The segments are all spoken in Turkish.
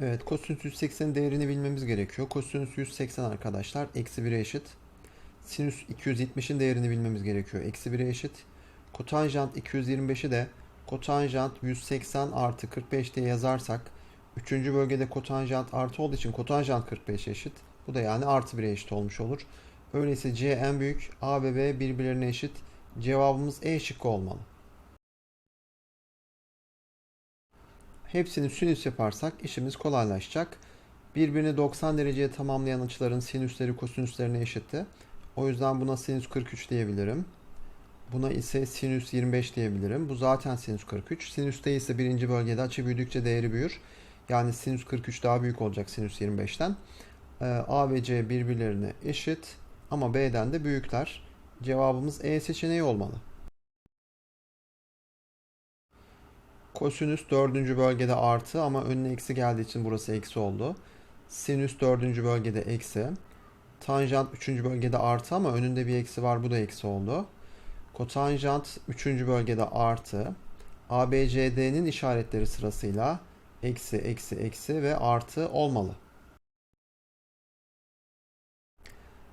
Evet, kosinüs 180 değerini bilmemiz gerekiyor. Kosinüs 180 arkadaşlar eksi 1'e eşit. Sinüs 270'in değerini bilmemiz gerekiyor. Eksi 1'e eşit. Kotanjant 225'i de kotanjant 180 artı 45 diye yazarsak 3. bölgede kotanjant artı olduğu için kotanjant 45'e eşit. Bu da yani artı 1'e eşit olmuş olur. Öyleyse C en büyük, A ve B birbirlerine eşit. Cevabımız E şıkkı olmalı. Hepsini sinüs yaparsak işimiz kolaylaşacak. Birbirini 90 dereceye tamamlayan açıların sinüsleri kosinüslerine eşitti. O yüzden buna sinüs 43 diyebilirim. Buna ise sinüs 25 diyebilirim. Bu zaten sinüs 43. Sinüste ise birinci bölgede açı büyüdükçe değeri büyür. Yani sinüs 43 daha büyük olacak sinüs 25'ten. Ee, A ve C birbirlerine eşit ama B'den de büyükler. Cevabımız E seçeneği olmalı. Kosinüs dördüncü bölgede artı ama önüne eksi geldiği için burası eksi oldu. Sinüs dördüncü bölgede eksi. Tanjant üçüncü bölgede artı ama önünde bir eksi var bu da eksi oldu. Kotanjant üçüncü bölgede artı. ABCD'nin işaretleri sırasıyla eksi, eksi, eksi ve artı olmalı.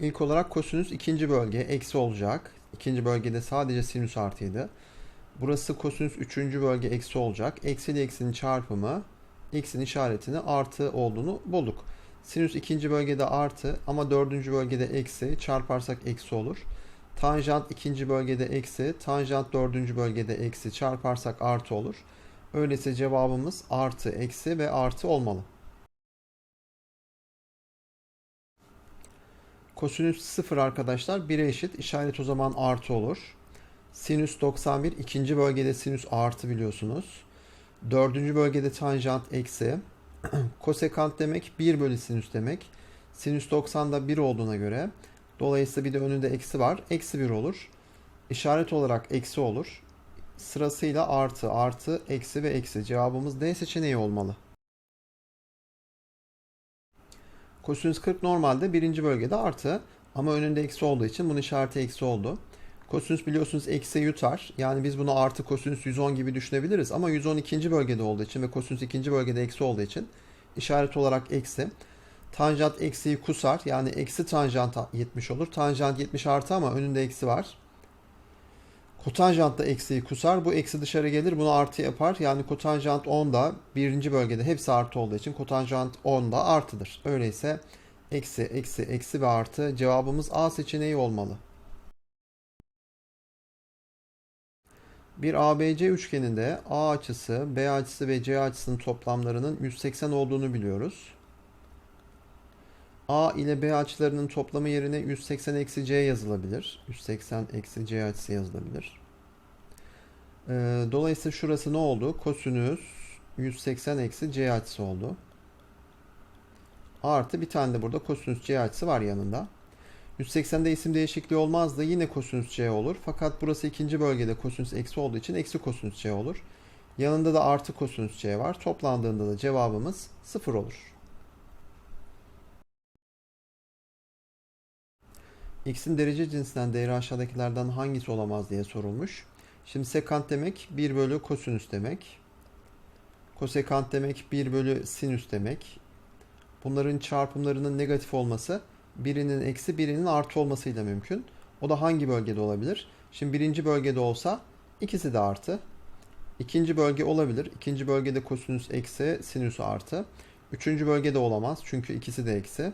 İlk olarak kosinüs ikinci bölge eksi olacak. İkinci bölgede sadece sinüs artıydı. Burası kosinüs 3. bölge eksi olacak. Eksi ile eksinin çarpımı x'in işaretini artı olduğunu bulduk. Sinüs 2. bölgede artı ama 4. bölgede eksi çarparsak eksi olur. Tanjant 2. bölgede eksi, tanjant 4. bölgede eksi çarparsak artı olur. Öyleyse cevabımız artı, eksi ve artı olmalı. Kosinüs 0 arkadaşlar 1'e eşit. İşaret o zaman artı olur. Sinüs 91 ikinci bölgede sinüs artı biliyorsunuz. Dördüncü bölgede tanjant eksi. Kosekant demek 1 bölü sinüs demek. Sinüs 90'da 1 olduğuna göre dolayısıyla bir de önünde eksi var. Eksi 1 olur. İşaret olarak eksi olur. Sırasıyla artı, artı, eksi ve eksi. Cevabımız D seçeneği olmalı. Kosinüs 40 normalde birinci bölgede artı ama önünde eksi olduğu için bunun işareti eksi oldu. Kosinüs biliyorsunuz eksi yutar. Yani biz bunu artı kosinüs 110 gibi düşünebiliriz. Ama 110 ikinci bölgede olduğu için ve kosinüs ikinci bölgede eksi olduğu için işaret olarak eksi. Tanjant eksiyi kusar. Yani eksi tanjant 70 olur. Tanjant 70 artı ama önünde eksi var. Kotanjant da eksiyi kusar. Bu eksi dışarı gelir. Bunu artı yapar. Yani kotanjant 10 da birinci bölgede hepsi artı olduğu için kotanjant 10 da artıdır. Öyleyse eksi, eksi, eksi ve artı cevabımız A seçeneği olmalı. Bir ABC üçgeninde A açısı, B açısı ve C açısının toplamlarının 180 olduğunu biliyoruz. A ile B açılarının toplamı yerine 180 eksi C yazılabilir. 180 eksi C açısı yazılabilir. Ee, dolayısıyla şurası ne oldu? Kosinüs 180 eksi C açısı oldu. Artı bir tane de burada kosinüs C açısı var yanında. 180'de isim değişikliği olmazdı. Yine kosinüs C olur. Fakat burası ikinci bölgede kosinüs eksi olduğu için eksi kosinüs C olur. Yanında da artı kosinüs C var. Toplandığında da cevabımız 0 olur. X'in derece cinsinden değeri aşağıdakilerden hangisi olamaz diye sorulmuş. Şimdi sekant demek 1 bölü kosinüs demek. Kosekant demek 1 bölü sinüs demek. Bunların çarpımlarının negatif olması birinin eksi birinin artı olmasıyla mümkün. O da hangi bölgede olabilir? Şimdi birinci bölgede olsa ikisi de artı. İkinci bölge olabilir. İkinci bölgede kosinüs eksi, sinüs artı. Üçüncü bölgede olamaz çünkü ikisi de eksi.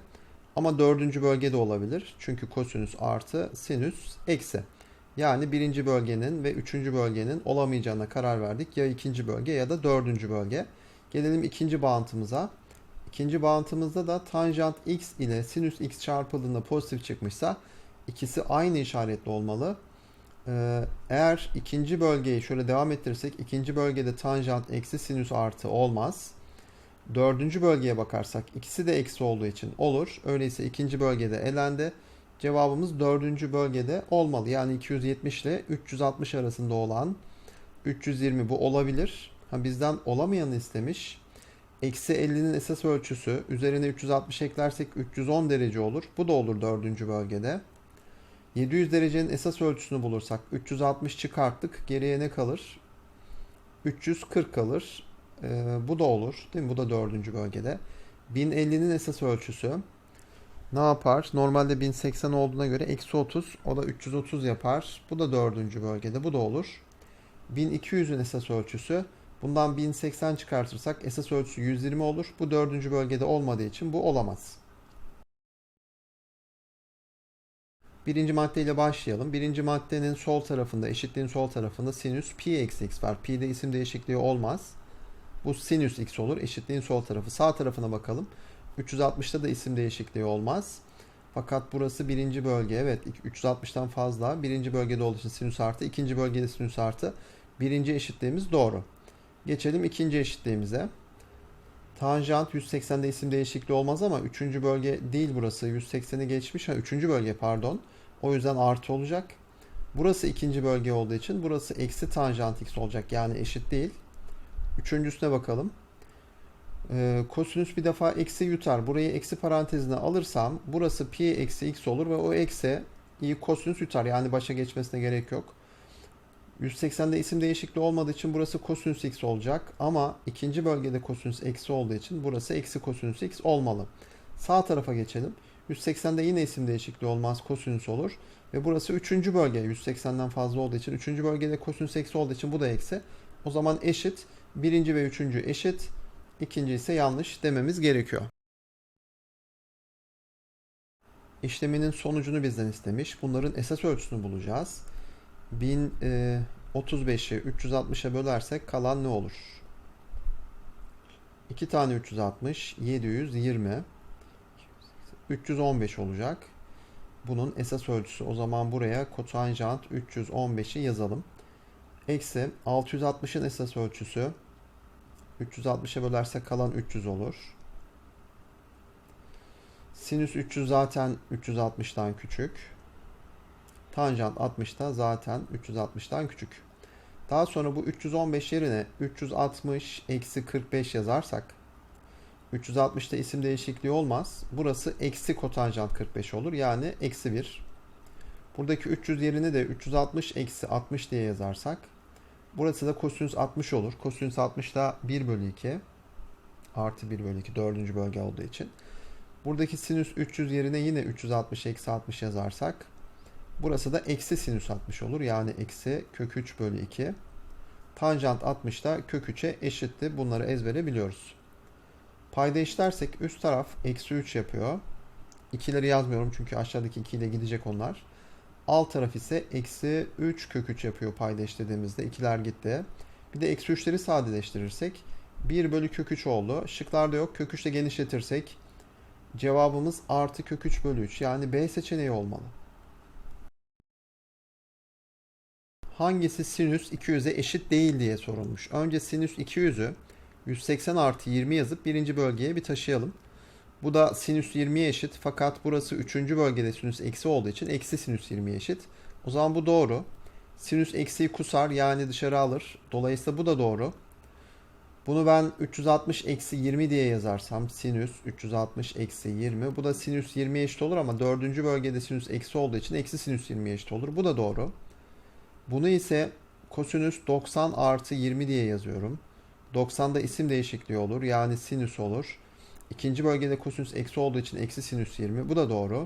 Ama dördüncü bölgede olabilir. Çünkü kosinüs artı, sinüs eksi. Yani birinci bölgenin ve üçüncü bölgenin olamayacağına karar verdik. Ya ikinci bölge ya da dördüncü bölge. Gelelim ikinci bağıntımıza. İkinci bağıntımızda da tanjant x ile sinüs x çarpıldığında pozitif çıkmışsa ikisi aynı işaretli olmalı. Ee, eğer ikinci bölgeyi şöyle devam ettirirsek ikinci bölgede tanjant eksi sinüs artı olmaz. Dördüncü bölgeye bakarsak ikisi de eksi olduğu için olur. Öyleyse ikinci bölgede elendi. Cevabımız dördüncü bölgede olmalı. Yani 270 ile 360 arasında olan 320 bu olabilir. Ha, bizden olamayanı istemiş. Eksi 50'nin esas ölçüsü üzerine 360 eklersek 310 derece olur. Bu da olur dördüncü bölgede. 700 derecenin esas ölçüsünü bulursak 360 çıkarttık. Geriye ne kalır? 340 kalır. Ee, bu da olur. Değil mi? Bu da dördüncü bölgede. 1050'nin esas ölçüsü ne yapar? Normalde 1080 olduğuna göre eksi 30. O da 330 yapar. Bu da dördüncü bölgede. Bu da olur. 1200'ün esas ölçüsü. Bundan 1080 çıkartırsak esas ölçüsü 120 olur. Bu dördüncü bölgede olmadığı için bu olamaz. Birinci maddeyle başlayalım. Birinci maddenin sol tarafında, eşitliğin sol tarafında sinüs pi eksi x var. Pi'de isim değişikliği olmaz. Bu sinüs x olur. Eşitliğin sol tarafı. Sağ tarafına bakalım. 360'ta da isim değişikliği olmaz. Fakat burası birinci bölge. Evet 360'tan fazla. Birinci bölgede olduğu için sinüs artı. ikinci bölgede sinüs artı. Birinci eşitliğimiz doğru. Geçelim ikinci eşitliğimize. Tanjant 180'de isim değişikliği olmaz ama 3. bölge değil burası. 180'i geçmiş. Ha 3. bölge pardon. O yüzden artı olacak. Burası ikinci bölge olduğu için burası eksi tanjant x olacak. Yani eşit değil. Üçüncüsüne bakalım. Ee, kosinüs bir defa eksi yutar. Burayı eksi parantezine alırsam burası pi eksi x olur ve o eksi i kosinüs yutar. Yani başa geçmesine gerek yok. 180'de isim değişikliği olmadığı için burası kosinüs x olacak. Ama ikinci bölgede kosinüs eksi olduğu için burası eksi kosinüs x olmalı. Sağ tarafa geçelim. 180'de yine isim değişikliği olmaz kosinüs olur. Ve burası üçüncü bölge. 180'den fazla olduğu için. Üçüncü bölgede kosinüs eksi olduğu için bu da eksi. O zaman eşit. Birinci ve üçüncü eşit. İkinci ise yanlış dememiz gerekiyor. İşleminin sonucunu bizden istemiş. Bunların esas ölçüsünü bulacağız. 1035'i 360'a bölersek kalan ne olur? 2 tane 360, 720, 315 olacak. Bunun esas ölçüsü. O zaman buraya kotanjant 315'i yazalım. Eksi 660'ın esas ölçüsü. 360'a bölersek kalan 300 olur. Sinüs 300 zaten 360'tan küçük. Tanjant 60 da zaten 360'tan küçük. Daha sonra bu 315 yerine 360 eksi 45 yazarsak 360'da isim değişikliği olmaz. Burası eksi kotanjant 45 olur. Yani eksi 1. Buradaki 300 yerine de 360 eksi 60 diye yazarsak burası da kosinüs 60 olur. Kosinüs 60 da 1 bölü 2 artı 1 bölü 2 dördüncü bölge olduğu için. Buradaki sinüs 300 yerine yine 360 eksi 60 yazarsak Burası da eksi sinüs 60 olur. Yani eksi kök 3 bölü 2. Tanjant 60 da kök 3'e eşitti. Bunları ezbere biliyoruz. Payda işlersek üst taraf eksi 3 yapıyor. İkileri yazmıyorum çünkü aşağıdaki 2 ile gidecek onlar. Alt taraf ise eksi 3 kök 3 yapıyor payda işlediğimizde. İkiler gitti. Bir de eksi 3'leri sadeleştirirsek 1 bölü kök 3 oldu. Şıklarda yok. Kök 3 ile genişletirsek cevabımız artı kök 3 bölü 3. Yani B seçeneği olmalı. Hangisi sinüs 200'e eşit değil diye sorulmuş. Önce sinüs 200'ü 180 artı 20 yazıp birinci bölgeye bir taşıyalım. Bu da sinüs 20'ye eşit fakat burası 3. bölgede sinüs eksi olduğu için eksi sinüs 20'ye eşit. O zaman bu doğru. Sinüs eksiyi kusar yani dışarı alır. Dolayısıyla bu da doğru. Bunu ben 360 eksi 20 diye yazarsam sinüs 360 eksi 20. Bu da sinüs 20'ye eşit olur ama 4. bölgede sinüs eksi olduğu için eksi sinüs 20'ye eşit olur. Bu da doğru. Bunu ise kosinüs 90 artı 20 diye yazıyorum. 90'da isim değişikliği olur. Yani sinüs olur. İkinci bölgede kosinüs eksi olduğu için eksi sinüs 20. Bu da doğru.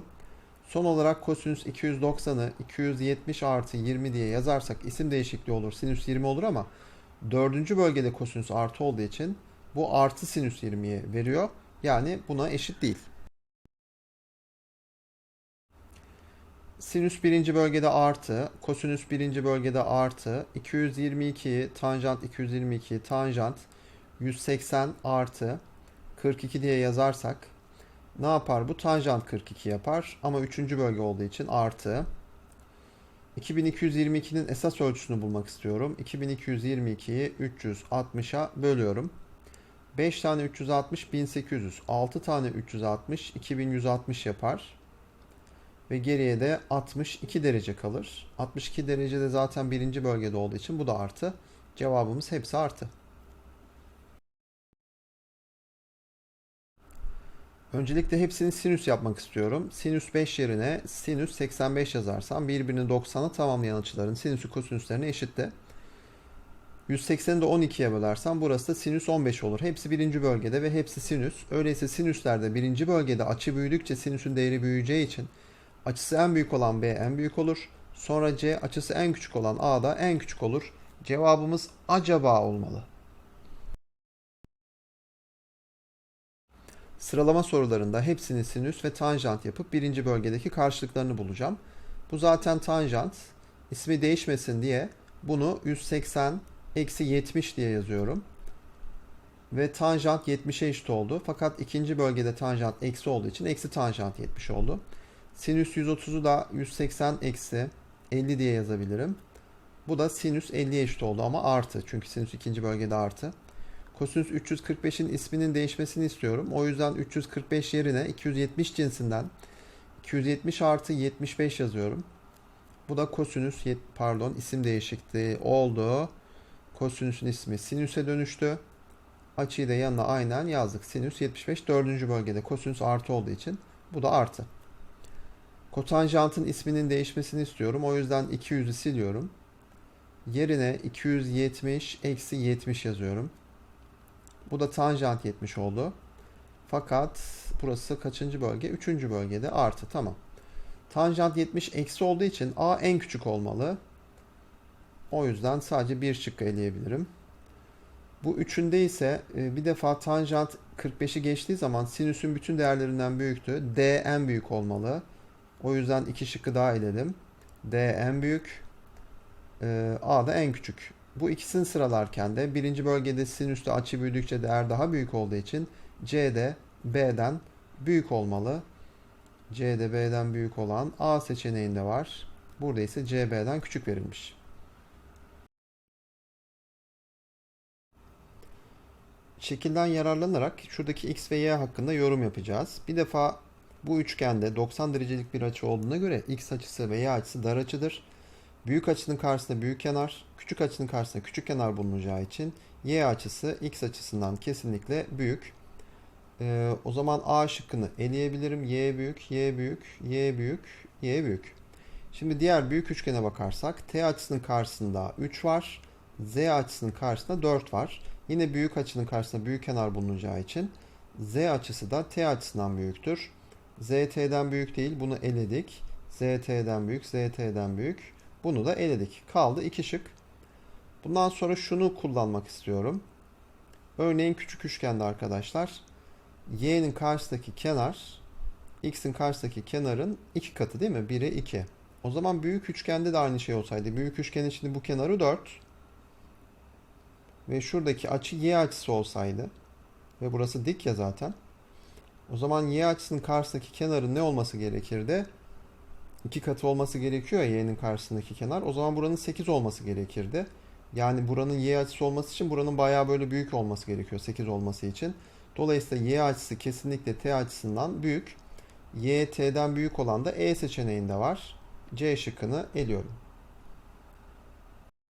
Son olarak kosinüs 290'ı 270 artı 20 diye yazarsak isim değişikliği olur. Sinüs 20 olur ama dördüncü bölgede kosinüs artı olduğu için bu artı sinüs 20'ye veriyor. Yani buna eşit değil. Sinüs birinci bölgede artı, kosinüs birinci bölgede artı, 222 tanjant 222 tanjant 180 artı 42 diye yazarsak ne yapar? Bu tanjant 42 yapar ama üçüncü bölge olduğu için artı. 2222'nin esas ölçüsünü bulmak istiyorum. 2222'yi 360'a bölüyorum. 5 tane 360 1800. 6 tane 360 2160 yapar. Ve geriye de 62 derece kalır. 62 derece de zaten birinci bölgede olduğu için bu da artı. Cevabımız hepsi artı. Öncelikle hepsini sinüs yapmak istiyorum. Sinüs 5 yerine sinüs 85 yazarsam birbirini 90'a tamamlayan açıların sinüsü kosinüslerine eşitti. 180'i de 12'ye bölersem burası da sinüs 15 olur. Hepsi birinci bölgede ve hepsi sinüs. Öyleyse sinüslerde birinci bölgede açı büyüdükçe sinüsün değeri büyüyeceği için açısı en büyük olan B en büyük olur. Sonra C açısı en küçük olan A da en küçük olur. Cevabımız acaba olmalı. Sıralama sorularında hepsini sinüs ve tanjant yapıp birinci bölgedeki karşılıklarını bulacağım. Bu zaten tanjant. İsmi değişmesin diye bunu 180 eksi 70 diye yazıyorum. Ve tanjant 70'e eşit oldu. Fakat ikinci bölgede tanjant eksi olduğu için eksi tanjant 70 oldu. Sinüs 130'u da 180 eksi 50 diye yazabilirim. Bu da sinüs 50'ye eşit oldu ama artı. Çünkü sinüs ikinci bölgede artı. Kosinüs 345'in isminin değişmesini istiyorum. O yüzden 345 yerine 270 cinsinden 270 artı 75 yazıyorum. Bu da kosinüs pardon isim değişikliği oldu. Kosinüsün ismi sinüse dönüştü. Açıyı da yanına aynen yazdık. Sinüs 75 dördüncü bölgede kosinüs artı olduğu için bu da artı. Kotanjantın isminin değişmesini istiyorum. O yüzden 200'ü siliyorum. Yerine 270 eksi 70 yazıyorum. Bu da tanjant 70 oldu. Fakat burası kaçıncı bölge? Üçüncü bölgede artı. Tamam. Tanjant 70 eksi olduğu için A en küçük olmalı. O yüzden sadece bir şıkkı eleyebilirim. Bu üçünde ise e, bir defa tanjant 45'i geçtiği zaman sinüsün bütün değerlerinden büyüktü. D en büyük olmalı. O yüzden iki şıkkı daha eledim. D en büyük. e, A da en küçük. Bu ikisini sıralarken de birinci bölgede sinüste açı büyüdükçe değer daha büyük olduğu için C de B'den büyük olmalı. C'de B'den büyük olan A seçeneğinde var. Burada ise C B'den küçük verilmiş. Şekilden yararlanarak şuradaki x ve y hakkında yorum yapacağız. Bir defa bu üçgende 90 derecelik bir açı olduğuna göre x açısı ve y açısı dar açıdır. Büyük açının karşısında büyük kenar, küçük açının karşısında küçük kenar bulunacağı için y açısı x açısından kesinlikle büyük. Ee, o zaman A şıkkını eleyebilirim. Y büyük, Y büyük, Y büyük, Y büyük. Şimdi diğer büyük üçgene bakarsak T açısının karşısında 3 var. Z açısının karşısında 4 var. Yine büyük açının karşısında büyük kenar bulunacağı için Z açısı da T açısından büyüktür. Z T'den büyük değil. Bunu eledik. Z T'den büyük, Z T'den büyük. Bunu da eledik. Kaldı iki şık. Bundan sonra şunu kullanmak istiyorum. Örneğin küçük üçgende arkadaşlar y'nin karşısındaki kenar x'in karşısındaki kenarın iki katı değil mi? 1'e 2. O zaman büyük üçgende de aynı şey olsaydı. Büyük üçgenin içinde bu kenarı 4. Ve şuradaki açı y açısı olsaydı. Ve burası dik ya zaten. O zaman y açısının karşısındaki kenarın ne olması gerekirdi? 2 katı olması gerekiyor ya y'nin karşısındaki kenar. O zaman buranın 8 olması gerekirdi. Yani buranın y açısı olması için buranın bayağı böyle büyük olması gerekiyor 8 olması için. Dolayısıyla y açısı kesinlikle t açısından büyük. y t'den büyük olan da e seçeneğinde var. C şıkkını eliyorum.